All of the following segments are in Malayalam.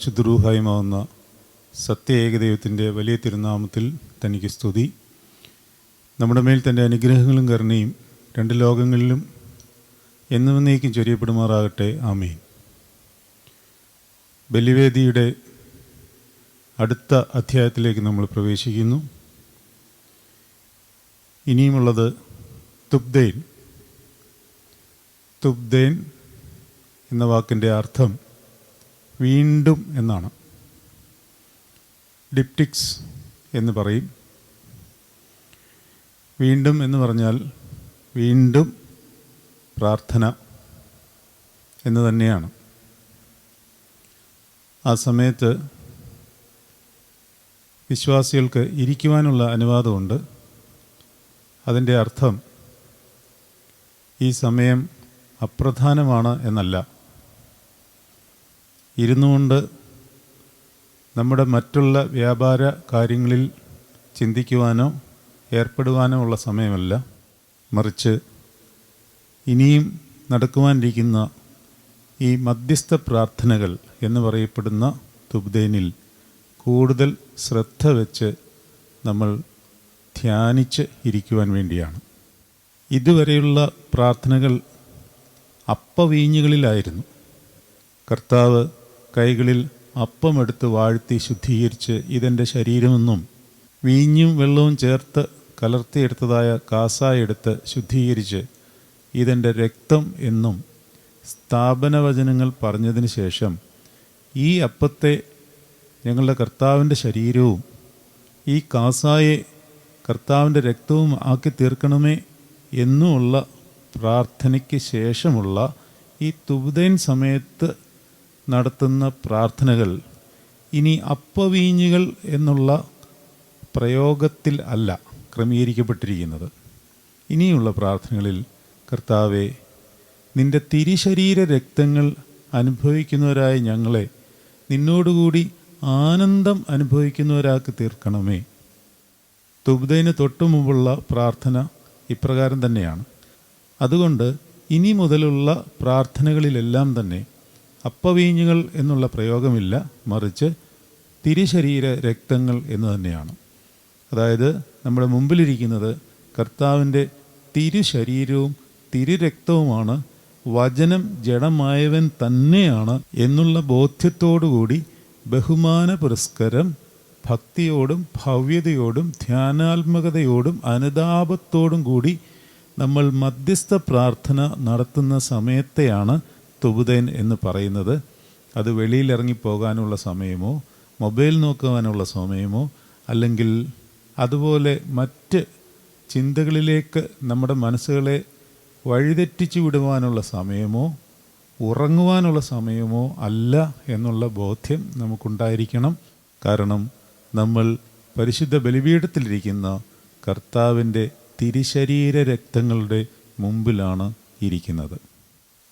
പരിശുദ്ധരൂഹായുമാവുന്ന സത്യ ഏകദൈവത്തിന്റെ വലിയ തിരുനാമത്തിൽ തനിക്ക് സ്തുതി. നമ്മുടെ മേൽ തന്റെ അനുഗ്രഹങ്ങളും കരുണയും രണ്ട് ലോകങ്ങളിലും എന്നുവന്നേക്കും ചൊരിയപ്പെടുമാറാകട്ടെ. ആമീൻ. ബലിവേദിയുടെ അടുത്ത അധ്യായത്തിലേക്ക് നമ്മൾ പ്രവേശിക്കുന്നു. ഇനിയുമുള്ളത് തുബ്ദേൻ. തുബ്ദേൻ എന്ന വാക്കിന്റെ അർത്ഥം വീണ്ടും എന്നാണ്. ഡിപ്റ്റിക്സ് എന്ന് പറയും. വീണ്ടും എന്ന് പറഞ്ഞാൽ വീണ്ടും പ്രാർത്ഥന എന്ന് തന്നെയാണ്. ആ സമയത്ത് വിശ്വാസികൾക്ക് ഇരിക്കുവാനുള്ള അനുവാദമുണ്ട്. അതിന്റെ അർത്ഥം ഈ സമയം അപ്രധാനമാണ് എന്നല്ല. ഇരുന്നുകൊണ്ട് നമ്മുടെ മറ്റുള്ള വ്യാപാര കാര്യങ്ങളിൽ ചിന്തിക്കുവാനോ ഏർപ്പെടുവാനോ ഉള്ള സമയമല്ല. മറിച്ച് ഇനിയും നടക്കുവാനിരിക്കുന്ന ഈ മധ്യസ്ഥ പ്രാർത്ഥനകൾ എന്ന് പറയപ്പെടുന്ന തുബ്ദേനിൽ കൂടുതൽ ശ്രദ്ധ വെച്ച് നമ്മൾ ധ്യാനിച്ച് ഇരിക്കുവാൻ വേണ്ടിയാണ്. ഇതുവരെയുള്ള പ്രാർത്ഥനകൾ അപ്പവീഞ്ഞുകളിലായിരുന്നു. കർത്താവ് കൈകളിൽ അപ്പമെടുത്ത് വാഴ്ത്തി ശുദ്ധീകരിച്ച് ഇതെന്റെ ശരീരമെന്നും വീഞ്ഞും വെള്ളവും ചേർത്ത് കലർത്തിയെടുത്തതായ കാസായെടുത്ത് ശുദ്ധീകരിച്ച് ഇതെന്റെ രക്തം എന്നും സ്ഥാപനവചനങ്ങൾ പറഞ്ഞതിന് ശേഷം ഈ അപ്പത്തെ ഞങ്ങളുടെ കർത്താവിന്റെ ശരീരവും ഈ കാസായെ കർത്താവിന്റെ രക്തവും ആക്കി തീർക്കണമേ എന്നുമുള്ള പ്രാർത്ഥനയ്ക്ക് ശേഷമുള്ള ഈ തുബുദൈൻ സമയത്ത് നടത്തുന്ന പ്രാർത്ഥനകൾ ഇനി അപ്പവീഞ്ഞുകൾ എന്നുള്ള പ്രയോഗത്തിൽ അല്ല ക്രമീകരിക്കപ്പെട്ടിരിക്കുന്നത്. ഇനിയുള്ള പ്രാർത്ഥനകളിൽ കർത്താവെ നിന്റെ തിരിശരീര രക്തങ്ങൾ അനുഭവിക്കുന്നവരായ ഞങ്ങളെ നിന്നോടുകൂടി ആനന്ദം അനുഭവിക്കുന്നവരാക്കി തീർക്കണമേ. തുബ്ദൈന് തൊട്ടു മുമ്പുള്ള പ്രാർത്ഥന ഇപ്രകാരം തന്നെയാണ്. അതുകൊണ്ട് ഇനി മുതലുള്ള പ്രാർത്ഥനകളിലെല്ലാം തന്നെ അപ്പവീഞ്ഞുകൾ എന്നുള്ള പ്രയോഗമില്ല മറിച്ച് തിരിശരീര രക്തങ്ങൾ എന്ന് തന്നെയാണ്. അതായത് നമ്മുടെ മുമ്പിലിരിക്കുന്നത് കർത്താവിന്റെ തിരുശരീരവും തിരുരക്തവുമാണ് വചനം ജഡമായവൻ തന്നെയാണ് എന്നുള്ള ബോധ്യത്തോടുകൂടി ബഹുമാന പുരസ്കരം ഭക്തിയോടും ഭവ്യതയോടും ധ്യാനാത്മകതയോടും അനുതാപത്തോടും കൂടി നമ്മൾ മധ്യസ്ഥ പ്രാർത്ഥന നടത്തുന്ന സമയത്തെയാണ് തുബുദൈൻ എന്ന് പറയുന്നത് അത് വെളിയിലിറങ്ങി പോകാനുള്ള സമയമോ മൊബൈൽ നോക്കുവാനുള്ള സമയമോ അല്ലെങ്കിൽ അതുപോലെ മറ്റ് ചിന്തകളിലേക്ക് നമ്മുടെ മനസ്സുകളെ വഴിതെറ്റിച്ചു വിടുവാനുള്ള സമയമോ ഉറങ്ങുവാനുള്ള സമയമോ അല്ല എന്നുള്ള ബോധ്യം നമുക്കുണ്ടായിരിക്കണം. കാരണം നമ്മൾ പരിശുദ്ധ ബലിപീഠത്തിലിരിക്കുന്ന കർത്താവിന്റെ തിരിശരീര രക്തങ്ങളുടെ മുമ്പിലാണ് ഇരിക്കുന്നത്.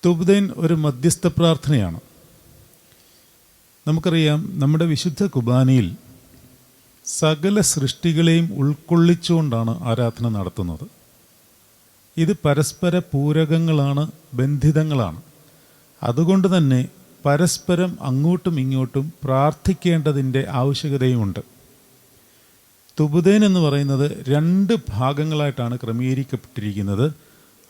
തുബ്ദൈൻ ഒരു മധ്യസ്ഥ പ്രാർത്ഥനയാണ്. നമുക്കറിയാം നമ്മുടെ വിശുദ്ധ കുബാനിയിൽ സകല സൃഷ്ടികളെയും ഉൾക്കൊള്ളിച്ചുകൊണ്ടാണ് ആരാധന നടത്തുന്നത്. ഇത് പരസ്പര പൂരകങ്ങളാണ് ബന്ധിതങ്ങളാണ്. അതുകൊണ്ട് തന്നെ പരസ്പരം അങ്ങോട്ടും ഇങ്ങോട്ടും പ്രാർത്ഥിക്കേണ്ടതിന്റെ ആവശ്യകതയുമുണ്ട്. തുബുദേൻ എന്ന് പറയുന്നത് രണ്ട് ഭാഗങ്ങളായിട്ടാണ് ക്രമീകരിക്കപ്പെട്ടിരിക്കുന്നത്.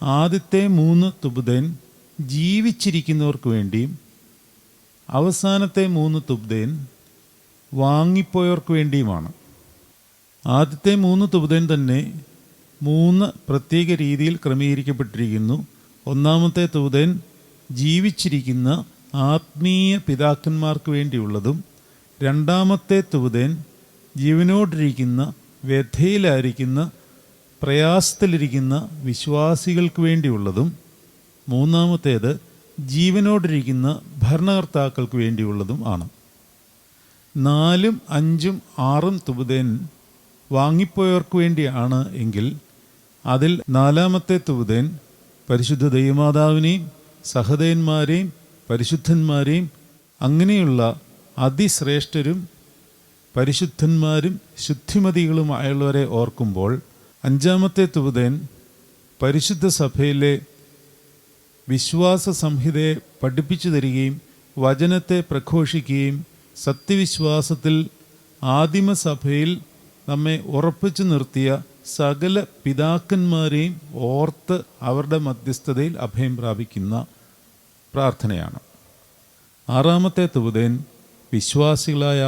ആദ്യത്തെ മൂന്ന് തുബുദേൻ ജീവിച്ചിരിക്കുന്നവർക്ക് വേണ്ടിയും അവസാനത്തെ മൂന്ന് തുബ്ദേൻ വാങ്ങിപ്പോയവർക്ക് വേണ്ടിയുമാണ്. ആദ്യത്തെ മൂന്ന് തുബ്ദേൻ തന്നെ മൂന്ന് പ്രത്യേക രീതിയിൽ ക്രമീകരിക്കപ്പെട്ടിരിക്കുന്നു. ഒന്നാമത്തെ തുബ്ദേൻ ജീവിച്ചിരിക്കുന്ന ആത്മീയ പിതാക്കന്മാർക്ക് വേണ്ടിയുള്ളതും രണ്ടാമത്തെ തുബ്ദേൻ ജീവനോടിരിക്കുന്ന വ്യഥയിലായിരിക്കുന്ന പ്രയാസത്തിലിരിക്കുന്ന വിശ്വാസികൾക്ക് വേണ്ടിയുള്ളതും മൂന്നാമത്തേത് ജീവനോടിരിക്കുന്ന ഭരണകർത്താക്കൾക്ക് വേണ്ടിയുള്ളതും ആണ്. നാലും അഞ്ചും ആറും തുപുതേൻ വാങ്ങിപ്പോയവർക്ക് വേണ്ടിയാണ് എങ്കിൽ അതിൽ നാലാമത്തെ തുപുതേൻ പരിശുദ്ധ ദൈവമാതാവിനെയും സഹതയന്മാരെയും പരിശുദ്ധന്മാരെയും അങ്ങനെയുള്ള അതിശ്രേഷ്ഠരും പരിശുദ്ധന്മാരും ശുദ്ധിമതികളുമായുള്ളവരെ ഓർക്കുമ്പോൾ അഞ്ചാമത്തെ തുപുതേൻ പരിശുദ്ധ സഭയിലെ വിശ്വാസ സംഹിതയെ പഠിപ്പിച്ചു തരികയും വചനത്തെ പ്രഘോഷിക്കുകയും സത്യവിശ്വാസത്തിൽ ആദിമസഭയിൽ നമ്മെ ഉറപ്പിച്ചു നിർത്തിയ സകല പിതാക്കന്മാരെയും ഓർത്ത് അവരുടെ മധ്യസ്ഥതയിൽ അഭയം പ്രാപിക്കുന്ന പ്രാർത്ഥനയാണ്. ആറാമത്തെ തുവതേൻ വിശ്വാസികളായ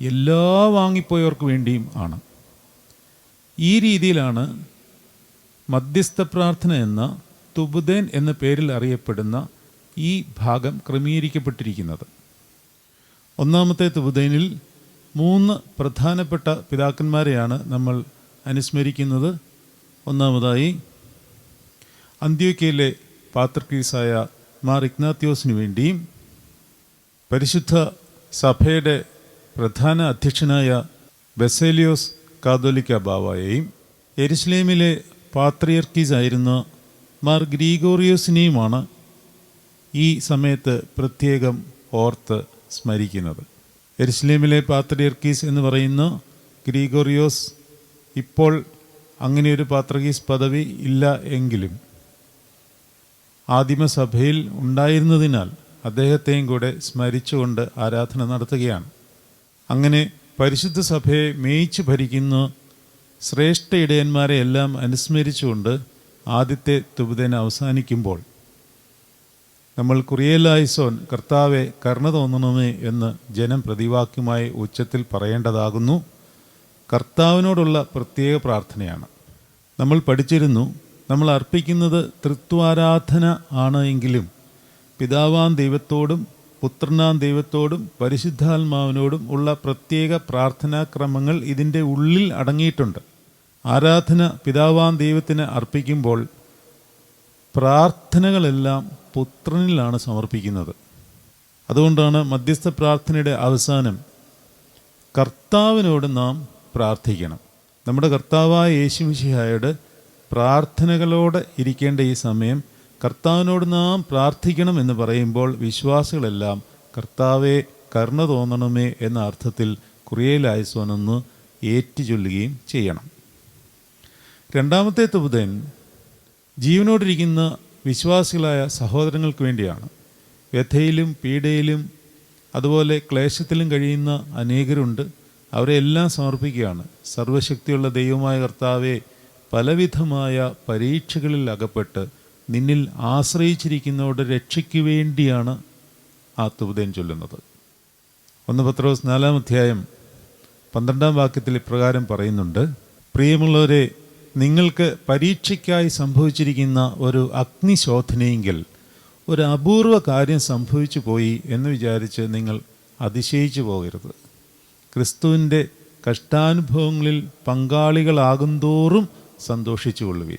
എല്ലാ വാങ്ങിപ്പോയവർക്ക് വേണ്ടിയും ആണ്. ഈ രീതിയിലാണ് മധ്യസ്ഥ പ്രാർത്ഥന എന്ന തുബുദേൻ എന്ന പേരിൽ അറിയപ്പെടുന്ന ഈ ഭാഗം ക്രമീകരിക്കപ്പെട്ടിരിക്കുന്നത്. ഒന്നാമത്തെ തുബുദേനിൽ മൂന്ന് പ്രധാനപ്പെട്ട പിതാക്കന്മാരെയാണ് നമ്മൾ അനുസ്മരിക്കുന്നത്. ഒന്നാമതായി അന്ത്യോക്കയിലെ പാത്രക്കീസായ മാർ ഇഗ്നാത്യോസിന് വേണ്ടിയും പരിശുദ്ധ സഭയുടെ പ്രധാന അധ്യക്ഷനായ ബെസേലിയോസ് കാതോലിക്ക ബാവായെയും എരുസ്ലേമിലെ പാത്രിയർക്കീസ് ആയിരുന്ന മാർ ഗ്രീഗോറിയോസിനെയുമാണ് ഈ സമയത്ത് പ്രത്യേകം ഓർത്ത് സ്മരിക്കുന്നത്. എരുസലേമിലെ പാത്രിയർക്കീസ് എന്ന് പറയുന്ന ഗ്രീഗോറിയോസ് ഇപ്പോൾ അങ്ങനെയൊരു പാത്രകീസ് പദവി ഇല്ല എങ്കിലും ആദിമസഭയിൽ ഉണ്ടായിരുന്നതിനാൽ അദ്ദേഹത്തെയും കൂടെ സ്മരിച്ചുകൊണ്ട് ആരാധന നടത്തുകയാണ്. അങ്ങനെ പരിശുദ്ധ സഭയെ മേയിച്ചു ഭരിക്കുന്ന ശ്രേഷ്ഠ ഇടയന്മാരെ എല്ലാം അനുസ്മരിച്ചുകൊണ്ട് ആദ്യത്തെ തുബുദേന അവസാനിക്കുമ്പോൾ നമ്മൾ കുറിയലായിസോൻ കർത്താവെ കരുണ തോന്നണമേ എന്ന് ജനം പ്രതിവാക്യമായി ഉച്ചത്തിൽ പറയേണ്ടതാകുന്നു. കർത്താവിനോടുള്ള പ്രത്യേക പ്രാർത്ഥനയാണ്. നമ്മൾ പഠിച്ചിരുന്നു നമ്മൾ അർപ്പിക്കുന്നത് തൃത്വാരാധന ആണ് എങ്കിലും പിതാവാം ദൈവത്തോടും പുത്രനാം ദൈവത്തോടും പരിശുദ്ധാത്മാവിനോടും ഉള്ള പ്രത്യേക പ്രാർത്ഥനാക്രമങ്ങൾ ഇതിന്റെ ഉള്ളിൽ അടങ്ങിയിട്ടുണ്ട്. ആരാധന പിതാവാൻ ദൈവത്തിന് അർപ്പിക്കുമ്പോൾ പ്രാർത്ഥനകളെല്ലാം പുത്രനിലാണ് സമർപ്പിക്കുന്നത്. അതുകൊണ്ടാണ് മധ്യസ്ഥ പ്രാർത്ഥനയുടെ അവസാനം കർത്താവിനോട് നാം പ്രാർത്ഥിക്കണം. നമ്മുടെ കർത്താവായ യേശു മിഷിഹായോട് പ്രാർത്ഥനകളോടെ ഇരിക്കേണ്ട ഈ സമയം കർത്താവിനോട് നാം പ്രാർത്ഥിക്കണം എന്ന് പറയുമ്പോൾ വിശ്വാസികളെല്ലാം കർത്താവെ കരുണ തോന്നണമേ എന്ന അർത്ഥത്തിൽ കുറിയലായസോനെന്ന് ഏറ്റുചൊല്ലുകയും ചെയ്യണം. രണ്ടാമത്തെ തുപുതൻ ജീവനോടിരിക്കുന്ന വിശ്വാസികളായ സഹോദരങ്ങൾക്ക് വേണ്ടിയാണ്. വ്യഥയിലും പീഡയിലും അതുപോലെ ക്ലേശത്തിലും കഴിയുന്ന അനേകരുണ്ട്. അവരെ എല്ലാം സമർപ്പിക്കുകയാണ്. സർവശക്തിയുള്ള ദൈവമായ കർത്താവെ പലവിധമായ പരീക്ഷകളിൽ അകപ്പെട്ട് നിന്നിൽ ആശ്രയിച്ചിരിക്കുന്നവരുടെ രക്ഷയ്ക്ക് വേണ്ടിയാണ് ആ തുബുദേൻ ചൊല്ലുന്നത്. ഒന്ന് പത്രോസ് നാലാം അധ്യായം പന്ത്രണ്ടാം വാക്യത്തിൽ ഇപ്രകാരം പറയുന്നുണ്ട്. പ്രിയമുള്ളവരെ നിങ്ങൾക്ക് പരീക്ഷയ്ക്കായി സംഭവിച്ചിരിക്കുന്ന ഒരു അഗ്നിശോധനയെങ്കിൽ ഒരു അപൂർവ കാര്യം സംഭവിച്ചു പോയി എന്ന് വിചാരിച്ച് നിങ്ങൾ അതിശയിച്ചു പോകരുത്. ക്രിസ്തുവിന്റെ കഷ്ടാനുഭവങ്ങളിൽ പങ്കാളികളാകുന്തോറും സന്തോഷിച്ചു കൊള്ളുവീൻ.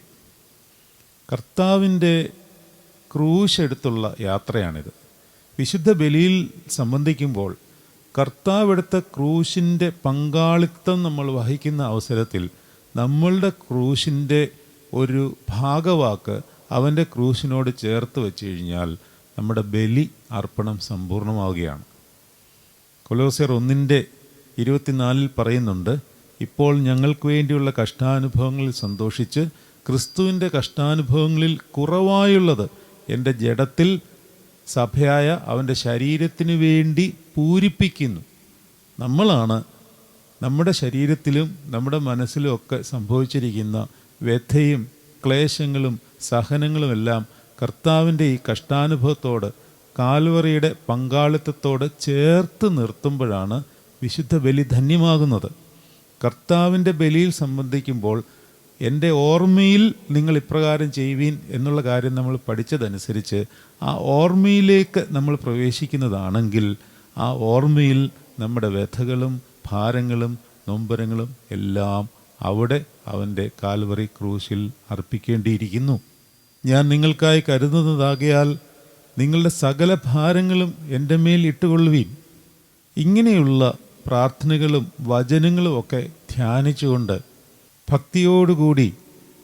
കർത്താവിന്റെ ക്രൂശെടുത്തുള്ള യാത്രയാണിത്. വിശുദ്ധ ബലിയിൽ സംബന്ധിക്കുമ്പോൾ കർത്താവ് എടുത്ത ക്രൂശിന്റെ പങ്കാളിത്തം നമ്മൾ വഹിക്കുന്ന അവസരത്തിൽ നമ്മളുടെ ക്രൂശിന്റെ ഒരു ഭാഗവാക്ക് അവന്റെ ക്രൂശിനോട് ചേർത്ത് വെച്ച് കഴിഞ്ഞാൽ നമ്മുടെ ബലി അർപ്പണം സമ്പൂർണമാവുകയാണ് കൊലോസിയർ ഒന്നിന്റെ ഇരുപത്തിനാലിൽ പറയുന്നുണ്ട് ഇപ്പോൾ ഞങ്ങൾക്ക് വേണ്ടിയുള്ള കഷ്ടാനുഭവങ്ങളിൽ സന്തോഷിച്ച് ക്രിസ്തുവിന്റെ കഷ്ടാനുഭവങ്ങളിൽ കുറവായുള്ളത് എന്റെ ജഡത്തിൽ സഭയായ അവന്റെ ശരീരത്തിനു വേണ്ടി പൂരിപ്പിക്കുന്നു. നമ്മളാണ് നമ്മുടെ ശരീരത്തിലും നമ്മുടെ മനസ്സിലും ഒക്കെ സംഭവിച്ചിരിക്കുന്ന വ്യഥയും ക്ലേശങ്ങളും സഹനങ്ങളുമെല്ലാം കർത്താവിന്റെ ഈ കഷ്ടാനുഭവത്തോട് കാൽവറിയുടെ പങ്കാളിത്തത്തോട് ചേർത്ത് നിർത്തുമ്പോഴാണ് വിശുദ്ധ ബലി ധന്യമാകുന്നത്. കർത്താവിന്റെ ബലിയിൽ സംബന്ധിക്കുമ്പോൾ എന്റെ ഓർമ്മയിൽ നിങ്ങൾ ഇപ്രകാരം ചെയ്യുവീൻ എന്നുള്ള കാര്യം നമ്മൾ പഠിച്ചതനുസരിച്ച് ആ ഓർമ്മയിലേക്ക് നമ്മൾ പ്രവേശിക്കുന്നതാണെങ്കിൽ ആ ഓർമ്മയിൽ നമ്മുടെ വ്യഥകളും ഭാരങ്ങളും നൊമ്പരങ്ങളും എല്ലാം അവിടെ അവന്റെ കാൽവറി ക്രൂശിൽ അർപ്പിക്കേണ്ടിയിരിക്കുന്നു. ഞാൻ നിങ്ങൾക്കായി കരുതുന്നതാകയാൽ നിങ്ങളുടെ സകല ഭാരങ്ങളും എന്റെ മേൽ ഇട്ടുകൊള്ളുവീൻ. ഇങ്ങനെയുള്ള പ്രാർത്ഥനകളും വചനങ്ങളും ഒക്കെ ധ്യാനിച്ചുകൊണ്ട് ഭക്തിയോടുകൂടി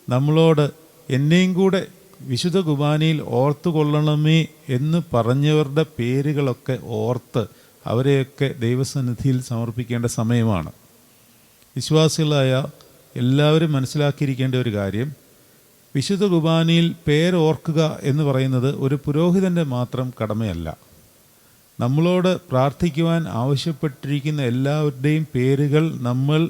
നമ്മളോട് എന്നെയും കൂടെ വിശുദ്ധ കുർബാനയിൽ ഓർത്തുകൊള്ളണമേ എന്ന് പറഞ്ഞവരുടെ പേരുകളൊക്കെ ഓർത്ത് അവരെയൊക്കെ ദൈവസന്നിധിയിൽ സമർപ്പിക്കേണ്ട സമയമാണ്. വിശ്വാസികളായ എല്ലാവരും മനസ്സിലാക്കിയിരിക്കേണ്ട ഒരു കാര്യം വിശുദ്ധ കുർബാനയിൽ പേരോർക്കുക എന്ന് പറയുന്നത് ഒരു പുരോഹിതന്റെ മാത്രം കടമയല്ല. നമ്മളോട് പ്രാർത്ഥിക്കുവാൻ ആവശ്യപ്പെട്ടിരിക്കുന്ന എല്ലാവരുടെയും പേരുകൾ നമ്മൾ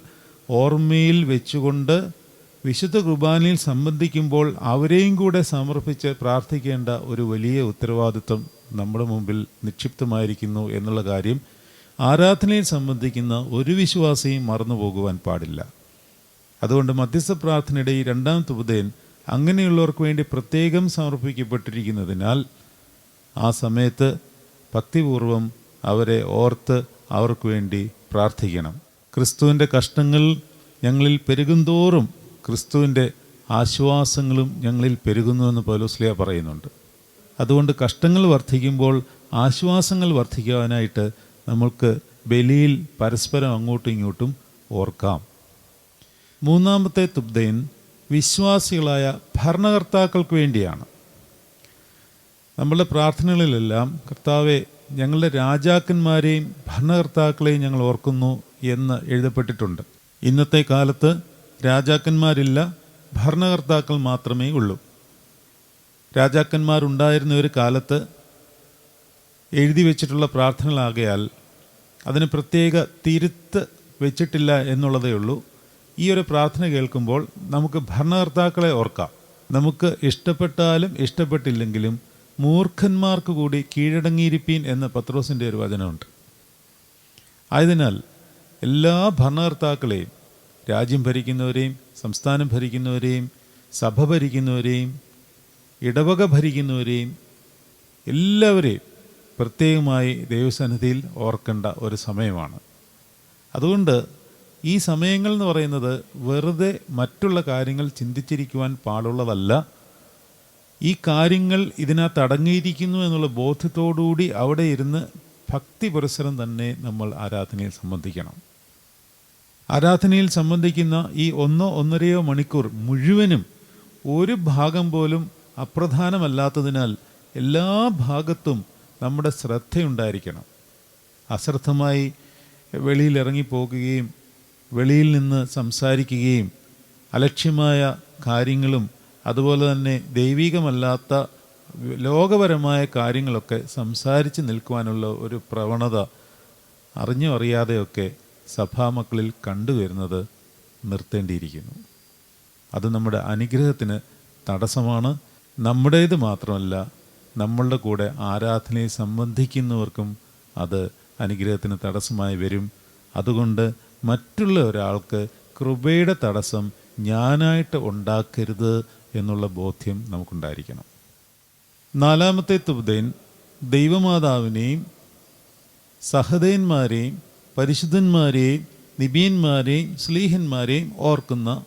ഓർമ്മയിൽ വെച്ചുകൊണ്ട് വിശുദ്ധ കുർബാനയിൽ സംബന്ധിക്കുമ്പോൾ അവരെയും കൂടെ സമർപ്പിച്ച് പ്രാർത്ഥിക്കേണ്ട ഒരു വലിയ ഉത്തരവാദിത്വം നമ്മുടെ മുമ്പിൽ നിക്ഷിപ്തമായിരിക്കുന്നു എന്നുള്ള കാര്യം ആരാധനയിൽ സംബന്ധിക്കുന്ന ഒരു വിശ്വാസിയും മറന്നു പോകുവാൻ പാടില്ല. അതുകൊണ്ട് മധ്യസ്ഥ പ്രാർത്ഥനയുടെ ഈ രണ്ടാമത്തെ ഉപദേൻ അങ്ങനെയുള്ളവർക്ക് വേണ്ടി പ്രത്യേകം സമർപ്പിക്കപ്പെട്ടിരിക്കുന്നതിനാൽ ആ സമയത്ത് ഭക്തിപൂർവം അവരെ ഓർത്ത് അവർക്ക് വേണ്ടി പ്രാർത്ഥിക്കണം. ക്രിസ്തുവിന്റെ കഷ്ടങ്ങൾ ഞങ്ങളിൽ പെരുകുന്തോറും ക്രിസ്തുവിന്റെ ആശ്വാസങ്ങളും ഞങ്ങളിൽ പെരുകുന്നുവെന്ന് പൗലോസ്ലിയ പറയുന്നുണ്ട്. അതുകൊണ്ട് കഷ്ടങ്ങൾ വർദ്ധിക്കുമ്പോൾ ആശ്വാസങ്ങൾ വർദ്ധിക്കുവാനായിട്ട് നമ്മൾക്ക് ബലിയിൽ പരസ്പരം അങ്ങോട്ടും ഇങ്ങോട്ടും ഓർക്കാം. മൂന്നാമത്തെ തുബ്ദയൻ വിശ്വാസികളായ ഭരണകർത്താക്കൾക്ക് വേണ്ടിയാണ്. നമ്മളുടെ പ്രാർത്ഥനകളിലെല്ലാം കർത്താവെ ഞങ്ങളുടെ രാജാക്കന്മാരെയും ഭരണകർത്താക്കളെയും ഞങ്ങൾ ഓർക്കുന്നു എന്ന് എഴുതപ്പെട്ടിട്ടുണ്ട്. ഇന്നത്തെ കാലത്ത് രാജാക്കന്മാരില്ല ഭരണകർത്താക്കൾ മാത്രമേ ഉള്ളൂ. രാജാക്കന്മാരുണ്ടായിരുന്ന ഒരു കാലത്ത് എഴുതി വെച്ചിട്ടുള്ള പ്രാർത്ഥനകളാകയാൽ അതിന് പ്രത്യേക തിരുത്ത് വെച്ചിട്ടില്ല എന്നുള്ളതേ ഉള്ളൂ. ഈ ഒരു പ്രാർത്ഥന കേൾക്കുമ്പോൾ നമുക്ക് ഭരണകർത്താക്കളെ ഓർക്കാം. നമുക്ക് ഇഷ്ടപ്പെട്ടാലും ഇഷ്ടപ്പെട്ടില്ലെങ്കിലും മൂർഖന്മാർക്ക് കൂടി കീഴടങ്ങിയിരിപ്പീൻ എന്ന പത്രോസിന്റെ ഒരു വചനമുണ്ട്. ആയതിനാൽ എല്ലാ ഭരണകർത്താക്കളെയും രാജ്യം ഭരിക്കുന്നവരെയും സംസ്ഥാനം ഭരിക്കുന്നവരെയും സഭ ഭരിക്കുന്നവരെയും ഇടവക ഭരിക്കുന്നവരെയും എല്ലാവരെയും പ്രത്യേകമായി ദൈവസന്നിധിയിൽ ഓർക്കേണ്ട ഒരു സമയമാണ്. അതുകൊണ്ട് ഈ സമയങ്ങൾ എന്ന് പറയുന്നത് വെറുതെ മറ്റുള്ള കാര്യങ്ങൾ ചിന്തിച്ചിരിക്കുവാൻ പാടുള്ളതല്ല. ഈ കാര്യങ്ങൾ ഇതിനകത്ത് അടങ്ങിയിരിക്കുന്നു എന്നുള്ള ബോധ്യത്തോടുകൂടി അവിടെ ഇരുന്ന് ഭക്തി പുരസരം തന്നെ നമ്മൾ ആരാധനയിൽ സംബന്ധിക്കണം. ആരാധനയിൽ സംബന്ധിക്കുന്ന ഈ ഒന്നോ ഒന്നരയോ മണിക്കൂർ മുഴുവനും ഒരു ഭാഗം പോലും അപ്രധാനമല്ലാത്തതിനാൽ എല്ലാ ഭാഗത്തും നമ്മുടെ ശ്രദ്ധയുണ്ടായിരിക്കണം. അശ്രദ്ധമായി വെളിയിൽ ഇറങ്ങിപ്പോകുകയും വെളിയിൽ നിന്ന് സംസാരിക്കുകയും അലക്ഷ്യമായ കാര്യങ്ങളും അതുപോലെ തന്നെ ദൈവികമല്ലാത്ത ലോകപരമായ കാര്യങ്ങളൊക്കെ സംസാരിച്ച് നിൽക്കുവാനുള്ള ഒരു പ്രവണത അറിഞ്ഞോ അറിയാതെയൊക്കെ സഭാമക്കളിൽ കണ്ടുവരുന്നത് നിർത്തേണ്ടിയിരിക്കുന്നു. അത് നമ്മുടെ അനുഗ്രഹത്തിന് തടസ്സമാണ്. നമ്മുടേത് മാത്രമല്ല നമ്മളുടെ കൂടെ ആരാധനയെ സംബന്ധിക്കുന്നവർക്കും അത് അനുഗ്രഹത്തിന് തടസ്സമായി വരും. അതുകൊണ്ട് മറ്റുള്ള ഒരാൾക്ക് കൃപയുടെ തടസ്സം ഞാനായിട്ട് ഉണ്ടാക്കരുത് എന്നുള്ള ബോധ്യം നമുക്കുണ്ടായിരിക്കണം. നാലാമത്തെ തുബ്ദൈൻ ദൈവമാതാവിനെയും സഹദേന്മാരെയും പരിശുദ്ധന്മാരെയും നിബിയന്മാരെയും സ്ലീഹന്മാരെയും ഓർക്കുന്ന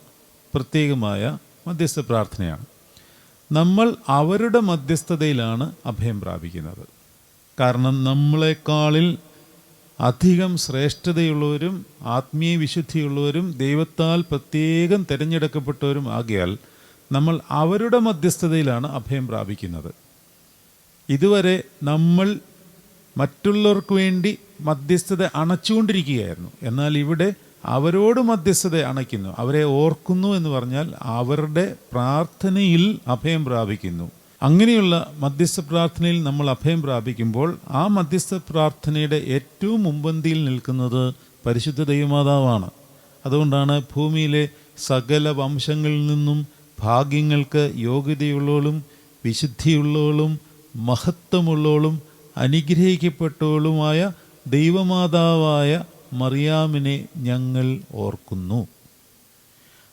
പ്രത്യേകമായ മധ്യസ്ഥ പ്രാർത്ഥനയാണ്. നമ്മൾ അവരുടെ മധ്യസ്ഥതയിലാണ് അഭയം പ്രാപിക്കുന്നത്. കാരണം നമ്മളെക്കാളിൽ അധികം ശ്രേഷ്ഠതയുള്ളവരും ആത്മീയ വിശുദ്ധിയുള്ളവരും ദൈവത്താൽ പ്രത്യേകം തിരഞ്ഞെടുക്കപ്പെട്ടവരും ആകിയാൽ നമ്മൾ അവരുടെ മധ്യസ്ഥതയിലാണ് അഭയം പ്രാപിക്കുന്നത്. ഇതുവരെ നമ്മൾ മറ്റുള്ളവർക്ക് വേണ്ടി മധ്യസ്ഥത അണച്ചുകൊണ്ടിരിക്കുകയായിരുന്നു. എന്നാൽ ഇവിടെ അവരോട് മധ്യസ്ഥത അണയ്ക്കുന്നു. അവരെ ഓർക്കുന്നു എന്ന് പറഞ്ഞാൽ അവരുടെ പ്രാർത്ഥനയിൽ അഭയം പ്രാപിക്കുന്നു. അങ്ങനെയുള്ള മധ്യസ്ഥ പ്രാർത്ഥനയിൽ നമ്മൾ അഭയം പ്രാപിക്കുമ്പോൾ ആ മധ്യസ്ഥ പ്രാർത്ഥനയുടെ ഏറ്റവും മുമ്പന്തിയിൽ നിൽക്കുന്നത് പരിശുദ്ധ ദൈവമാതാവാണ്. അതുകൊണ്ടാണ് ഭൂമിയിലെ സകല വംശങ്ങളിൽ നിന്നും ഭാഗ്യങ്ങൾക്ക് യോഗ്യതയുള്ളവളും വിശുദ്ധിയുള്ളവളും മഹത്വമുള്ളവളും അനുഗ്രഹിക്കപ്പെട്ടവളുമായ ദൈവമാതാവായ മറിയാമിനെ ഞങ്ങൾ ഓർക്കുന്നു.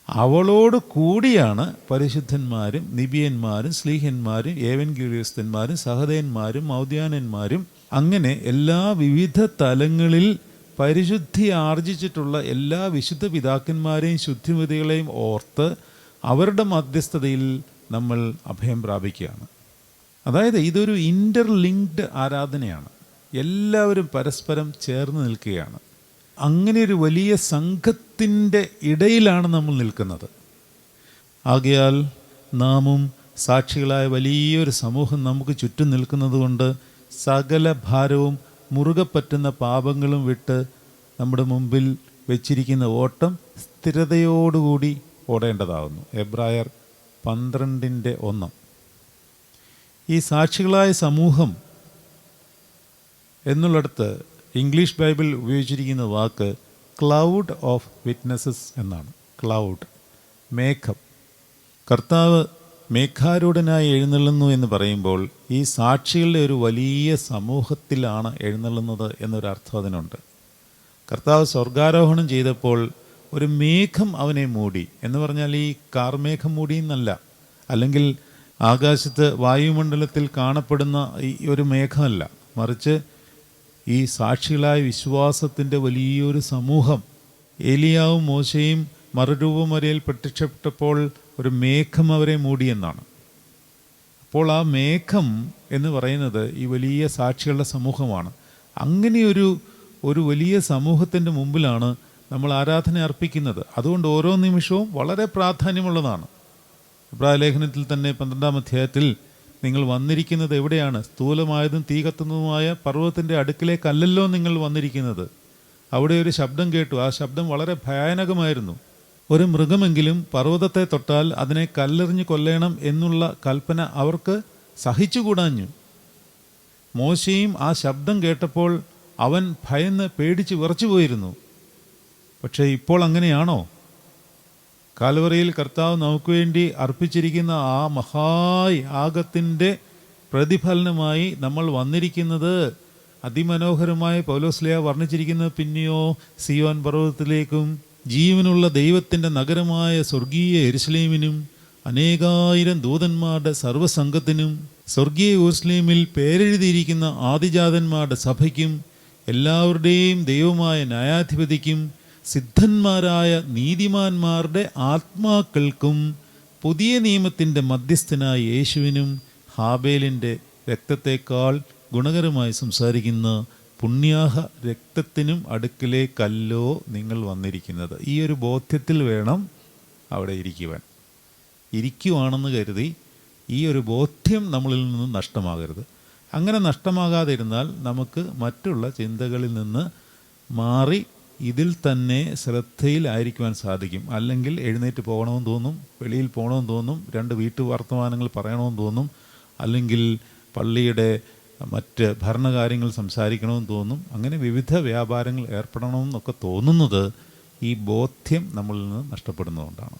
അവളോട് കൂടിയാണ് പരിശുദ്ധന്മാരും നിബിയന്മാരും സ്ലീഹന്മാരും ഏവൻ ഏവൻഗീര്യസ്ഥന്മാരും സഹദയന്മാരും മൗദ്യാനന്മാരും. അങ്ങനെ എല്ലാ വിവിധ തലങ്ങളിൽ പരിശുദ്ധി ആർജിച്ചിട്ടുള്ള എല്ലാ വിശുദ്ധ പിതാക്കന്മാരെയും ശുദ്ധിമതികളെയും ഓർത്ത് അവരുടെ മധ്യസ്ഥതയിൽ നമ്മൾ അഭയം പ്രാപിക്കുകയാണ്. അതായത് ഇതൊരു ഇന്റർലിങ്ക്ഡ് ആരാധനയാണ്. എല്ലാവരും പരസ്പരം ചേർന്ന് നിൽക്കുകയാണ്. അങ്ങനെ ഒരു വലിയ സംഘത്തിന്റെ ഇടയിലാണ് നമ്മൾ നിൽക്കുന്നത്. ആകയാൽ നാമും സാക്ഷികളായ വലിയൊരു സമൂഹം നമുക്ക് ചുറ്റും നിൽക്കുന്നത് കൊണ്ട് സകല ഭാരവും മുറുകെ പറ്റുന്ന പാപങ്ങളും വിട്ട് നമ്മുടെ മുമ്പിൽ വെച്ചിരിക്കുന്ന ഓട്ടം സ്ഥിരതയോടുകൂടി ഓടേണ്ടതാകുന്നു എബ്രായർ പന്ത്രണ്ടിന്റെ ഒന്ന്. ഈ സാക്ഷികളായ സമൂഹം എന്നുള്ളിടത്ത് ഇംഗ്ലീഷ് ബൈബിൾ ഉപയോഗിച്ചിരിക്കുന്ന വാക്ക് ക്ലൗഡ് ഓഫ് വിറ്റ്നസ്സസ് എന്നാണ്. ക്ലൗഡ് മേഘം. കർത്താവ് മേഘാരൂഢനായി എഴുന്നള്ളുന്നു എന്ന് പറയുമ്പോൾ ഈ സാക്ഷികളുടെ ഒരു വലിയ സമൂഹത്തിലാണ് എഴുന്നള്ളുന്നത് എന്നൊരു അർത്ഥം അതിനുണ്ട്. കർത്താവ് സ്വർഗാരോഹണം ചെയ്തപ്പോൾ ഒരു മേഘം അവനെ മൂടി. എന്ന് പറഞ്ഞാൽ ഈ കാർമേഘം മൂടി എന്നല്ല അല്ലെങ്കിൽ ആകാശത്ത് വായുമണ്ഡലത്തിൽ കാണപ്പെടുന്ന ഈ ഒരു മേഘമല്ല. മറിച്ച് ഈ സാക്ഷികളായ വിശ്വാസത്തിന്റെ വലിയൊരു സമൂഹം. ഏലിയാവും മോശയും മറുരൂപം വരയിൽ പ്രത്യക്ഷപ്പെട്ടപ്പോൾ ഒരു മേഘം അവരെ മൂടിയെന്നാണ്. അപ്പോൾ ആ മേഘം എന്ന് പറയുന്നത് ഈ വലിയ സാക്ഷികളുടെ സമൂഹമാണ്. അങ്ങനെയൊരു ഒരു വലിയ സമൂഹത്തിന്റെ മുമ്പിലാണ് നമ്മൾ ആരാധന അർപ്പിക്കുന്നത്. അതുകൊണ്ട് ഓരോ നിമിഷവും വളരെ പ്രാധാന്യമുള്ളതാണ്. ഇബ്രാഹിം ലേഖനത്തിൽ തന്നെ പന്ത്രണ്ടാം അധ്യായത്തിൽ നിങ്ങൾ വന്നിരിക്കുന്നത് എവിടെയാണ്? സ്ഥൂലമായതും തീ കത്തുന്നതുമായ പർവതത്തിന്റെ അടുക്കിലേക്കല്ലല്ലോ നിങ്ങൾ വന്നിരിക്കുന്നത്. അവിടെ ഒരു ശബ്ദം കേട്ടു. ആ ശബ്ദം വളരെ ഭയാനകമായിരുന്നു. ഒരു മൃഗമെങ്കിലും പർവതത്തെ തൊട്ടാൽ അതിനെ കല്ലെറിഞ്ഞ് കൊല്ലണം എന്നുള്ള കൽപ്പന അവർക്ക് സഹിച്ചുകൂടാഞ്ഞു. മോശയും ആ ശബ്ദം കേട്ടപ്പോൾ അവൻ ഭയന്ന് പേടിച്ച് വിറച്ചു പോയിരുന്നു പക്ഷേ ഇപ്പോൾ അങ്ങനെയാണോ? കാൽവറിയിൽ കർത്താവ് നമുക്ക് വേണ്ടി അർപ്പിച്ചിരിക്കുന്ന ആ മഹായാഗത്തിന്റെ പ്രതിഫലനമായി നമ്മൾ വന്നിരിക്കുന്നത്. അതിമനോഹരമായി പൗലോസ്ലിയ വർണിച്ചിരിക്കുന്നത് പിന്നെയോ സിയോൻ പർവതത്തിലേക്കും ജീവനുള്ള ദൈവത്തിന്റെ നഗരമായ സ്വർഗീയ എരുസലേമിനും അനേകായിരം ദൂതന്മാരുടെ സർവസംഘത്തിനും സ്വർഗീയ ഉസ്ലീമിൽ പേരെഴുതിയിരിക്കുന്ന ആദിജാതന്മാരുടെ സഭയ്ക്കും എല്ലാവരുടെയും ദൈവമായ ന്യായാധിപതിക്കും സിദ്ധന്മാരായ നീതിമാന്മാരുടെ ആത്മാക്കൾക്കും പുതിയ നിയമത്തിന്റെ മധ്യസ്ഥനായ യേശുവിനും ഹാബേലിന്റെ രക്തത്തേക്കാൾ ഗുണകരമായി സംസാരിക്കുന്ന പുണ്യാഹ രക്തത്തിനും അടുക്കിലേക്കല്ലോ നിങ്ങൾ വന്നിരിക്കുന്നത്. ഈ ഒരു ബോധ്യത്തിൽ വേണം അവിടെ ഇരിക്കുവാൻ. ഇരിക്കുവാണെന്ന് കരുതി ഈ ഒരു ബോധ്യം നമ്മളിൽ നിന്ന് നഷ്ടമാകരുത്. അങ്ങനെ നഷ്ടമാകാതിരുന്നാൽ നമുക്ക് മറ്റുള്ള ചിന്തകളിൽ നിന്ന് മാറി ഇതിൽ തന്നെ ശ്രദ്ധയിലായിരിക്കുവാൻ സാധിക്കും. അല്ലെങ്കിൽ എഴുന്നേറ്റ് പോകണമെന്ന് തോന്നും വെളിയിൽ പോകണമെന്ന് തോന്നും രണ്ട് വീട്ടു വർത്തമാനങ്ങൾ പറയണമെന്ന് തോന്നും അല്ലെങ്കിൽ പള്ളിയുടെ മറ്റ് ഭരണകാര്യങ്ങൾ സംസാരിക്കണമെന്ന് തോന്നും. അങ്ങനെ വിവിധ വ്യാപാരങ്ങൾ ഏർപ്പെടണമെന്നൊക്കെ തോന്നുന്നത് ഈ ബോധ്യം നമ്മളിൽ നിന്ന് നഷ്ടപ്പെടുന്നതുകൊണ്ടാണ്.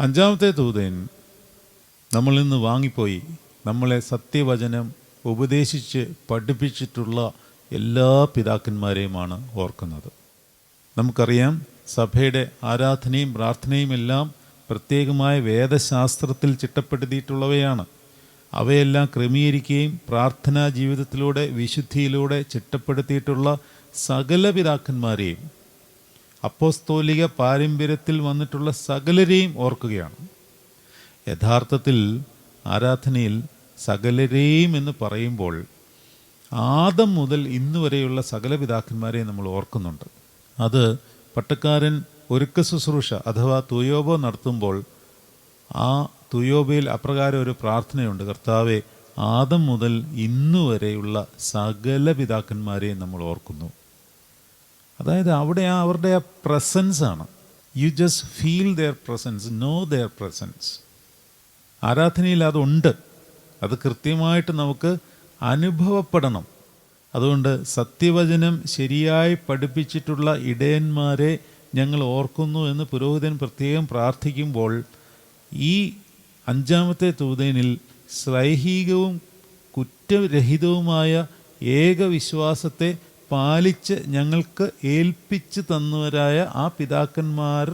അഞ്ചാമത്തെ തൂതൻ നമ്മളിൽ നിന്ന് വാങ്ങിപ്പോയി. നമ്മളെ സത്യവചനം ഉപദേശിച്ച് പഠിപ്പിച്ചിട്ടുള്ള എല്ലാ പിതാക്കന്മാരെയുമാണ് ഓർക്കുന്നത്. നമുക്കറിയാം സഭയുടെ ആരാധനയും പ്രാർത്ഥനയും എല്ലാം പ്രത്യേകമായ വേദശാസ്ത്രത്തിൽ ചിട്ടപ്പെടുത്തിയിട്ടുള്ളവയാണ്. അവയെല്ലാം ക്രമീകരിക്കുകയും പ്രാർത്ഥനാ ജീവിതത്തിലൂടെ വിശുദ്ധിയിലൂടെ ചിട്ടപ്പെടുത്തിയിട്ടുള്ള സകല പിതാക്കന്മാരെയും അപ്പോസ്തോലിക പാരമ്പര്യത്തിൽ വന്നിട്ടുള്ള സകലരെയും ഓർക്കുകയാണ്. യഥാർത്ഥത്തിൽ ആരാധനയിൽ സകലരെയും എന്ന് പറയുമ്പോൾ ആദം മുതൽ ഇന്നു വരെയുള്ള സകല പിതാക്കന്മാരെ നമ്മൾ ഓർക്കുന്നുണ്ട്. അത് പട്ടക്കാരൻ ഒരുക്ക ശുശ്രൂഷ അഥവാ തുയോബോ നടത്തുമ്പോൾ ആ തുയോബയിൽ അപ്രകാരം ഒരു പ്രാർത്ഥനയുണ്ട്. കർത്താവെ ആദം മുതൽ ഇന്നു വരെയുള്ള സകല പിതാക്കന്മാരെയും നമ്മൾ ഓർക്കുന്നു. അതായത് അവിടെ ആ അവരുടെ ആ പ്രസൻസ് ആണ്. You just feel their presence no their presence ആരാധനയിൽ അതുണ്ട് അത് കൃത്യമായിട്ട് നമുക്ക് അനുഭവപ്പെടണം. അതുകൊണ്ട് സത്യവചനം ശരിയായി പഠിപ്പിച്ചിട്ടുള്ള ഇടയന്മാരെ ഞങ്ങൾ ഓർക്കുന്നു എന്ന് പുരോഹിതൻ പ്രത്യേകം പ്രാർത്ഥിക്കുമ്പോൾ ഈ അഞ്ചാമത്തെ തൂതനിൽ ശ്രൈഹികവും കുറ്റരഹിതവുമായ ഏക വിശ്വാസത്തെ പാലിച്ച് ഞങ്ങൾക്ക് ഏൽപ്പിച്ച് തന്നവരായ ആ പിതാക്കന്മാർ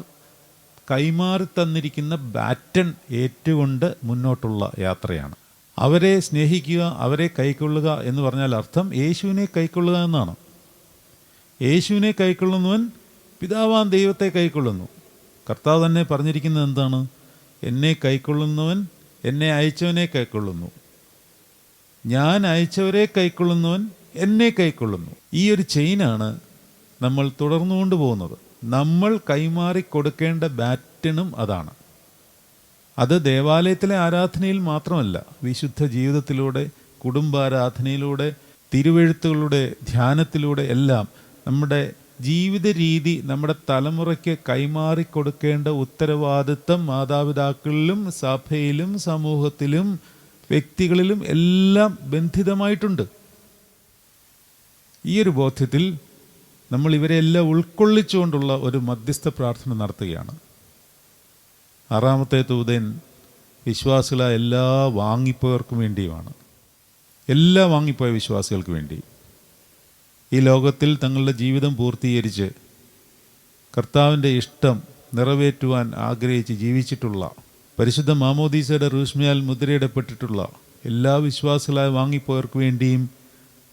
കൈമാറി തന്നിരിക്കുന്ന ബാറ്റൺ ഏറ്റുകൊണ്ട് മുന്നോട്ടുള്ള യാത്രയാണ്. അവരെ സ്നേഹിക്കുക അവരെ കൈക്കൊള്ളുക എന്ന് പറഞ്ഞാൽ അർത്ഥം യേശുവിനെ കൈക്കൊള്ളുക എന്നാണ്. യേശുവിനെ കൈക്കൊള്ളുന്നവൻ പിതാവാൻ ദൈവത്തെ കൈക്കൊള്ളുന്നു. കർത്താവ് തന്നെ പറഞ്ഞിരിക്കുന്നത് എന്താണ്? എന്നെ കൈക്കൊള്ളുന്നവൻ എന്നെ അയച്ചവനെ കൈക്കൊള്ളുന്നു. ഞാൻ അയച്ചവരെ കൈക്കൊള്ളുന്നവൻ എന്നെ കൈക്കൊള്ളുന്നു. ഈ ഒരു ചെയിനാണ് നമ്മൾ തുടർന്നുകൊണ്ട് പോകുന്നത്. നമ്മൾ കൈമാറി കൊടുക്കേണ്ട ബാറ്റണും അതാണ്. അത് ദേവാലയത്തിലെ ആരാധനയിൽ മാത്രമല്ല വിശുദ്ധ ജീവിതത്തിലൂടെ കുടുംബാരാധനയിലൂടെ തിരുവെഴുത്തുകളുടെ ധ്യാനത്തിലൂടെ എല്ലാം നമ്മുടെ ജീവിത രീതി നമ്മുടെ തലമുറയ്ക്ക് കൈമാറി കൊടുക്കേണ്ട ഉത്തരവാദിത്തം മാതാപിതാക്കളിലും സഭയിലും സമൂഹത്തിലും വ്യക്തികളിലും എല്ലാം ബന്ധിതമായിട്ടുണ്ട്. ഈ ഒരു ബോധ്യത്തിൽ നമ്മൾ ഇവരെല്ലാം ഉൾക്കൊള്ളിച്ചുകൊണ്ടുള്ള ഒരു മധ്യസ്ഥ പ്രാർത്ഥന നടത്തുകയാണ്. ആറാമത്തെ തൂതൻ വിശ്വാസികളായ എല്ലാ വാങ്ങിപ്പോയവർക്കും വേണ്ടിയുമാണ്. എല്ലാ വാങ്ങിപ്പോയ വിശ്വാസികൾക്ക് വേണ്ടി. ഈ ലോകത്തിൽ തങ്ങളുടെ ജീവിതം പൂർത്തീകരിച്ച് കർത്താവിന്റെ ഇഷ്ടം നിറവേറ്റുവാൻ ആഗ്രഹിച്ച് ജീവിച്ചിട്ടുള്ള പരിശുദ്ധ മാമോദീസയുടെ റൂസ്മിയാൽ മുദ്രയിടപ്പെട്ടിട്ടുള്ള എല്ലാ വിശ്വാസികളായി വാങ്ങിപ്പോയവർക്ക് വേണ്ടിയും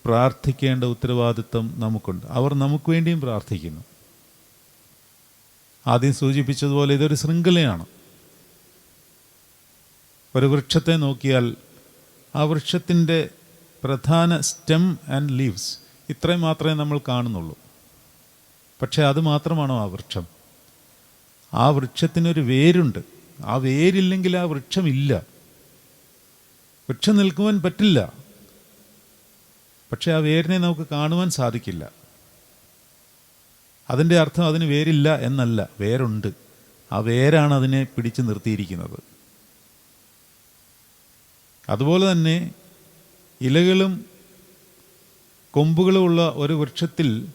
പ്രാർത്ഥിക്കേണ്ട ഉത്തരവാദിത്വം നമുക്കുണ്ട്. അവർ നമുക്ക് വേണ്ടിയും പ്രാർത്ഥിക്കുന്നു. ആദ്യം സൂചിപ്പിച്ചതുപോലെ ഇതൊരു ശൃംഖലയാണ്. ഒരു വൃക്ഷത്തെ നോക്കിയാൽ ആ വൃക്ഷത്തിന്റെ പ്രധാന സ്റ്റെം ആൻഡ് ലീവ്സ് ഇത്രയും മാത്രമേ നമ്മൾ കാണുന്നുള്ളൂ. പക്ഷേ അത് മാത്രമാണോ ആ വൃക്ഷം? ആ വൃക്ഷത്തിനൊരു വേരുണ്ട്. ആ വേരില്ലെങ്കിൽ ആ വൃക്ഷമില്ല. വൃക്ഷം നിൽക്കുവാൻ പറ്റില്ല. പക്ഷേ ആ വേരിനെ നമുക്ക് കാണുവാൻ സാധിക്കില്ല. അതിന്റെ അർത്ഥം അതിന് വേരില്ല എന്നല്ല. വേരുണ്ട്. ആ വേരാണ് അതിനെ പിടിച്ചു നിർത്തിയിരിക്കുന്നത്. അതുപോലെ തന്നെ ഇലകളും കൊമ്പുകളുമുള്ള ഒരു വൃക്ഷത്തിൽ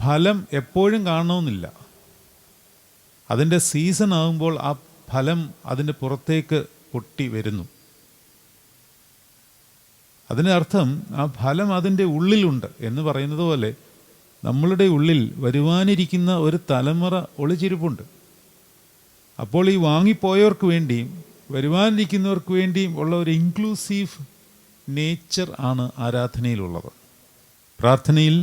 ഫലം എപ്പോഴും കാണണമെന്നില്ല. അതിന്റെ സീസൺ ആകുമ്പോൾ ആ ഫലം അതിന്റെ പുറത്തേക്ക് പൊട്ടി വരുന്നു. അതിനർത്ഥം ആ ഫലം അതിന്റെ ഉള്ളിലുണ്ട് എന്ന് പറയുന്നത് പോലെ നമ്മളുടെ ഉള്ളിൽ വരുവാനിരിക്കുന്ന ഒരു തലമുറ ഒളിച്ചിരിപ്പുണ്ട്. അപ്പോൾ ഈ വാങ്ങിപ്പോയവർക്ക് വേണ്ടിയും വരുവാനിരിക്കുന്നവർക്ക് വേണ്ടിയും ഉള്ള ഒരു ഇൻക്ലൂസീവ് നേച്ചർ ആണ് ആരാധനയിലുള്ളത്. പ്രാർത്ഥനയിൽ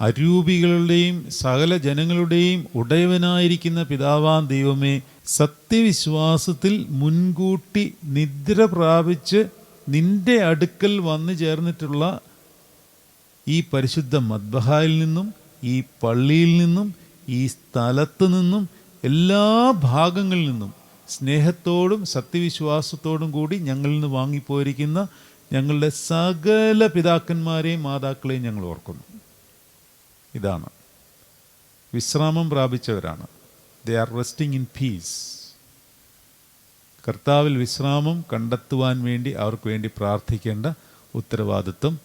അരൂപികളുടെയും സകല ജനങ്ങളുടെയും ഉടയവനായിരിക്കുന്ന പിതാവാൻ ദൈവമേ സത്യവിശ്വാസത്തിൽ മുൻകൂട്ടി നിദ്ര പ്രാപിച്ച് നിന്റെ അടുക്കൽ വന്നു ചേർന്നിട്ടുള്ള ഈ പരിശുദ്ധ മദ്ബഹായിൽ നിന്നും ഈ പള്ളിയിൽ നിന്നും ഈ സ്ഥലത്ത് നിന്നും എല്ലാ ഭാഗങ്ങളിൽ നിന്നും സ്നേഹത്തോടും സത്യവിശ്വാസത്തോടും കൂടി ഞങ്ങളിൽ നിന്ന് വാങ്ങിപ്പോയിരിക്കുന്ന ഞങ്ങളുടെ സകല പിതാക്കന്മാരെയും മാതാക്കളെയും ഞങ്ങൾ ഓർക്കുന്നു. ഇതാണ്. വിശ്രാമം പ്രാപിച്ചവരാണ്. They are resting in peace കർത്താവിൽ വിശ്രാമം കണ്ടെത്തുവാൻ വേണ്ടി അവർക്ക് വേണ്ടി പ്രാർത്ഥിക്കേണ്ട ഉത്തരവാദിത്വം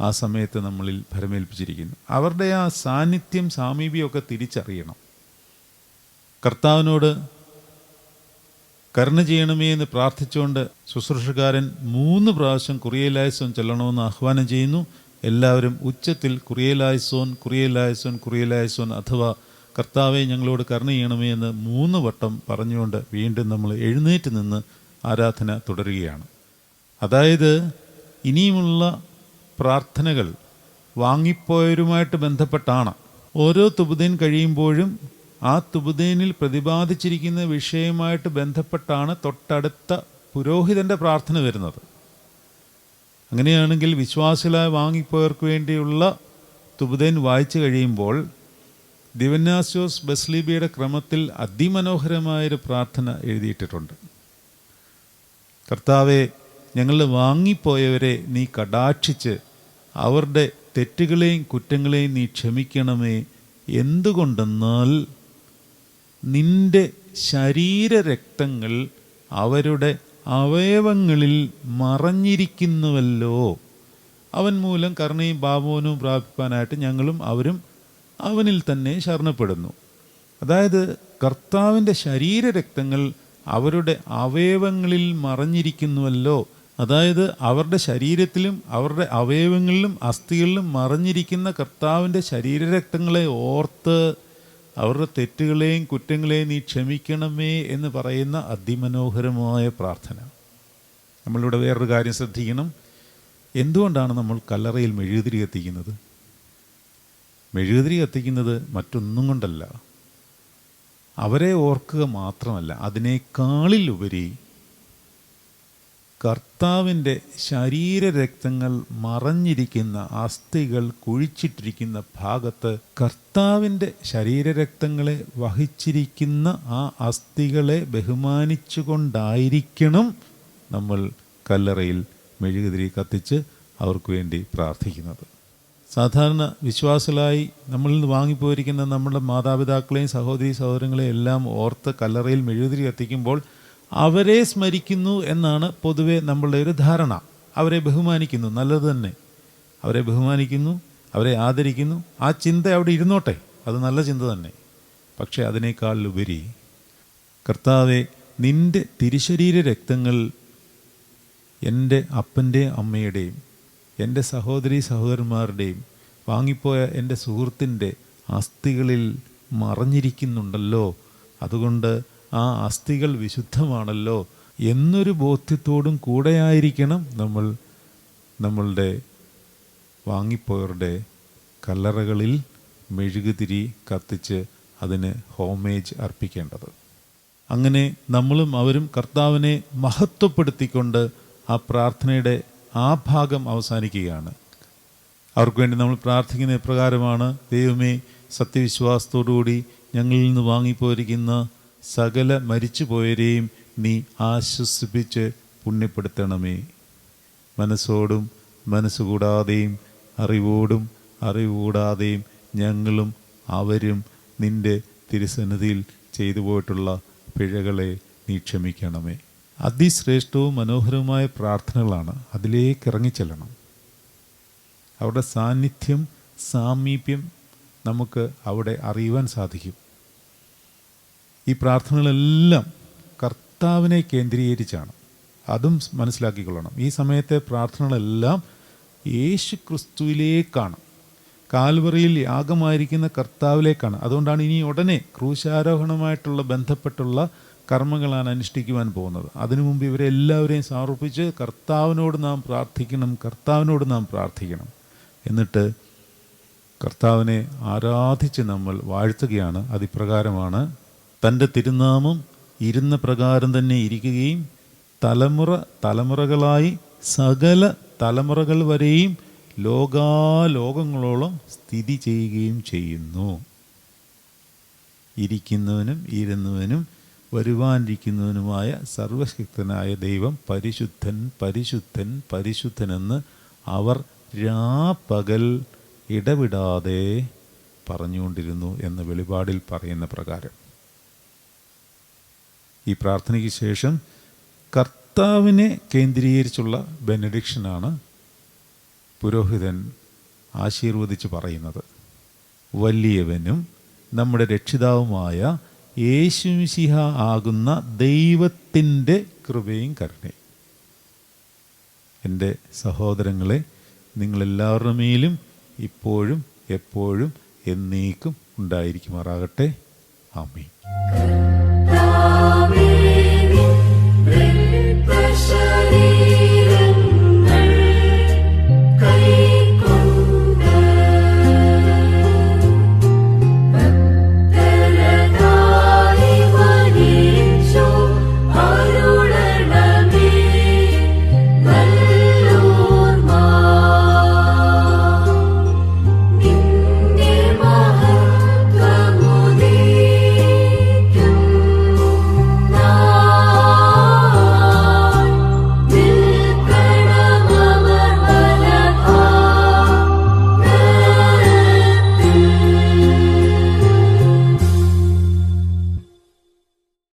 ആ സമയത്ത് നമ്മളിൽ ഭരമേൽപ്പിച്ചിരിക്കുന്നു. അവരുടെ ആ സാന്നിധ്യം സാമീപ്യമൊക്കെ തിരിച്ചറിയണം. കർത്താവിനോട് കരുണ ചെയ്യണമേ എന്ന് പ്രാർത്ഥിച്ചുകൊണ്ട് ശുശ്രൂഷക്കാരൻ മൂന്ന് പ്രാവശ്യം കുറിയലായസോൻ ചെല്ലണമെന്ന് ആഹ്വാനം ചെയ്യുന്നു. എല്ലാവരും ഉച്ചത്തിൽ കുറിയലായസോൻ കുറിയലായസോൻ കുറിയലായസോൻ അഥവാ കർത്താവെ ഞങ്ങളോട് കരുണ ചെയ്യണമേ എന്ന് മൂന്ന് വട്ടം പറഞ്ഞുകൊണ്ട് വീണ്ടും നമ്മൾ എഴുന്നേറ്റ് നിന്ന് ആരാധന തുടരുകയാണ്. അതായത് ഇനിയുമുള്ള പ്രാർത്ഥനകൾ വാങ്ങിപ്പോയവരുമായിട്ട് ബന്ധപ്പെട്ടാണ്. ഓരോ തുബുദീൻ കഴിയുമ്പോഴും ആ തുബുദീനിൽ പ്രതിപാദിച്ചിരിക്കുന്ന വിഷയമായിട്ട് ബന്ധപ്പെട്ടാണ് തൊട്ടടുത്ത പുരോഹിതന്റെ പ്രാർത്ഥന വരുന്നത്. അങ്ങനെയാണെങ്കിൽ വിശ്വാസികളായി വാങ്ങിപ്പോയവർക്ക് വേണ്ടിയുള്ള തുബുദേൻ വായിച്ചു കഴിയുമ്പോൾ ദിവന്യാസ്യോസ് ബസ്ലീബിയുടെ ക്രമത്തിൽ അതിമനോഹരമായൊരു പ്രാർത്ഥന എഴുതിയിട്ടിട്ടുണ്ട്. കർത്താവെ ഞങ്ങൾ വാങ്ങിപ്പോയവരെ നീ കടാക്ഷിച്ച് അവരുടെ തെറ്റുകളെയും കുറ്റങ്ങളെയും നീ ക്ഷമിക്കണമേ. എന്തുകൊണ്ടെന്നാൽ നിന്റെ ശരീരരക്തങ്ങൾ അവരുടെ അവയവങ്ങളിൽ മറഞ്ഞിരിക്കുന്നുവല്ലോ. അവൻ മൂലം കർണയും ബാബോനും പ്രാപിപ്പാനായിട്ട് ഞങ്ങളും അവരും അവനിൽ തന്നെ ശരണപ്പെടുന്നു. അതായത് കർത്താവിന്റെ ശരീരരക്തങ്ങൾ അവരുടെ അവയവങ്ങളിൽ മറഞ്ഞിരിക്കുന്നുവല്ലോ. അതായത് അവരുടെ ശരീരത്തിലും അവരുടെ അവയവങ്ങളിലും അസ്ഥികളിലും മറഞ്ഞിരിക്കുന്ന കർത്താവിന്റെ ശരീരരക്തങ്ങളെ ഓർത്ത് അവരുടെ തെറ്റുകളെയും കുറ്റങ്ങളെയും നീ ക്ഷമിക്കണമേ എന്ന് പറയുന്ന അതിമനോഹരമായ പ്രാർത്ഥന. നമ്മളിവിടെ വേറൊരു കാര്യം ശ്രദ്ധിക്കണം. എന്തുകൊണ്ടാണ് നമ്മൾ കല്ലറയിൽ മെഴുകുതിരി കത്തിക്കുന്നത്? മെഴുകുതിരി കത്തിക്കുന്നത് മറ്റൊന്നും കൊണ്ടല്ല. അവരെ ഓർക്കുക മാത്രമല്ല അതിനേക്കാളിലുപരി കർത്താവിന്റെ ശരീരരക്തങ്ങൾ മറഞ്ഞിരിക്കുന്ന അസ്ഥികൾ കുഴിച്ചിട്ടിരിക്കുന്ന ഭാഗത്ത് കർത്താവിന്റെ ശരീരരക്തങ്ങളെ വഹിച്ചിരിക്കുന്ന ആ അസ്ഥികളെ ബഹുമാനിച്ചുകൊണ്ടായിരിക്കണം നമ്മൾ കല്ലറയിൽ മെഴുകുതിരി കത്തിച്ച് അവർക്ക് വേണ്ടി പ്രാർത്ഥിക്കുന്നത്. സാധാരണ വിശ്വാസികളായി നമ്മളിൽ നിന്ന് വാങ്ങിപ്പോയിരിക്കുന്ന നമ്മുടെ മാതാപിതാക്കളെയും സഹോദരി സഹോദരങ്ങളെയും എല്ലാം ഓർത്ത് കല്ലറയിൽ മെഴുകുതിരി കത്തിക്കുമ്പോൾ അവരെ സ്മരിക്കുന്നു എന്നാണ് പൊതുവെ നമ്മളുടെ ഒരു ധാരണ. അവരെ ബഹുമാനിക്കുന്നു. നല്ലത് തന്നെ. അവരെ ബഹുമാനിക്കുന്നു അവരെ ആദരിക്കുന്നു. ആ ചിന്ത അവിടെ ഇരുന്നോട്ടെ. അത് നല്ല ചിന്ത തന്നെ. പക്ഷേ അതിനേക്കാൾ ഉപരി കർത്താവെ നിന്റെ തിരുശരീര രക്തങ്ങൾ എന്റെ അപ്പന്റെ അമ്മയുടെയും എന്റെ സഹോദരി സഹോദരന്മാരുടെയും വാങ്ങിപ്പോയ എന്റെ സുഹൃത്തിന്റെ അസ്ഥികളിൽ മറഞ്ഞിരിക്കുന്നുണ്ടല്ലോ. അതുകൊണ്ട് ആ അസ്ഥികൾ വിശുദ്ധമാണല്ലോ എന്നൊരു ബോധ്യത്തോടും കൂടെയായിരിക്കണം നമ്മൾ നമ്മളുടെ വാങ്ങിപ്പോയവരുടെ കല്ലറകളിൽ മെഴുകുതിരി കത്തിച്ച് അതിന് ഹോമേജ് അർപ്പിക്കേണ്ടത്. അങ്ങനെ നമ്മളും അവരും കർത്താവിനെ മഹത്വപ്പെടുത്തിക്കൊണ്ട് ആ പ്രാർത്ഥനയുടെ ആ ഭാഗം അവസാനിക്കുകയാണ്. അവർക്ക് വേണ്ടി നമ്മൾ പ്രാർത്ഥിക്കുന്ന പ്രകാരമാണ് ദൈവമേ സത്യവിശ്വാസത്തോടുകൂടി ഞങ്ങളിൽ നിന്ന് വാങ്ങിപ്പോയിരിക്കുന്ന സകല മരിച്ചുപോയരെയും നീ ആശ്വസിപ്പിച്ച് പുണ്യപ്പെടുത്തണമേ. മനസ്സോടും മനസ്സുകൂടാതെയും അറിവോടും അറിവുകൂടാതെയും ഞങ്ങളും അവരും നിന്റെ തിരുസന്നിധിയിൽ ചെയ്തു പോയിട്ടുള്ള പിഴകളെ നീ ക്ഷമിക്കണമേ. അതിശ്രേഷ്ഠവും മനോഹരവുമായ പ്രാർത്ഥനകളാണ് അതിലേക്ക് ഇറങ്ങിച്ചെല്ലണം. അവരുടെ സാന്നിധ്യം സാമീപ്യം നമുക്ക് അവിടെ അറിയുവാൻ സാധിക്കും. ഈ പ്രാർത്ഥനകളെല്ലാം കർത്താവിനെ കേന്ദ്രീകരിച്ചാണ്. അതും മനസ്സിലാക്കിക്കൊള്ളണം. ഈ സമയത്തെ പ്രാർത്ഥനകളെല്ലാം യേശു ക്രിസ്തുവിലേക്കാണ് കാൽവറിയിൽ യാഗമായിരിക്കുന്ന കർത്താവിലേക്കാണ്. അതുകൊണ്ടാണ് ഇനി ഉടനെ ക്രൂശാരോഹണമായിട്ടുള്ള ബന്ധപ്പെട്ടുള്ള കർമ്മങ്ങളാണ് അനുഷ്ഠിക്കുവാൻ പോകുന്നത്. അതിനു മുമ്പ് ഇവരെ എല്ലാവരെയും സമർപ്പിച്ച് കർത്താവിനോട് നാം പ്രാർത്ഥിക്കണം കർത്താവിനോട് നാം പ്രാർത്ഥിക്കണം. എന്നിട്ട് കർത്താവിനെ ആരാധിച്ച് നമ്മൾ വാഴ്ത്തുകയാണ്. അതിപ്രകാരമാണ് തന്റെ തിരുനാമം ഇരുന്ന പ്രകാരം തന്നെ ഇരിക്കുകയും തലമുറ തലമുറകളായി സകല തലമുറകൾ വരെയും ലോകാലോകങ്ങളോളം സ്ഥിതി ചെയ്യുകയും ചെയ്യുന്നു. ഇരിക്കുന്നവനും ഇരുന്നവനും വരുവാനിരിക്കുന്നവനുമായ സർവശക്തനായ ദൈവം പരിശുദ്ധൻ പരിശുദ്ധൻ പരിശുദ്ധനെന്ന് അവർ രാപ്പകൽ ഇടവിടാതെ പറഞ്ഞുകൊണ്ടിരുന്നു എന്ന് വെളിപാടിൽ പറയുന്ന പ്രകാരം. ഈ പ്രാർത്ഥനയ്ക്ക് ശേഷം കർത്താവിനെ കേന്ദ്രീകരിച്ചുള്ള ബെനഡിക്ഷനാണ് പുരോഹിതൻ ആശീർവദിച്ച് പറയുന്നത്. വലിയവനും നമ്മുടെ രക്ഷിതാവുമായ യേശുമിശിഹ ആകുന്ന ദൈവത്തിന്റെ കൃപയും കരുണയും. എന്റെ സഹോദരങ്ങളെ നിങ്ങളെല്ലാവരുടെ മേലും ഇപ്പോഴും എപ്പോഴും എന്നേക്കും ഉണ്ടായിരിക്കുമാറാകട്ടെ. ആമീൻ.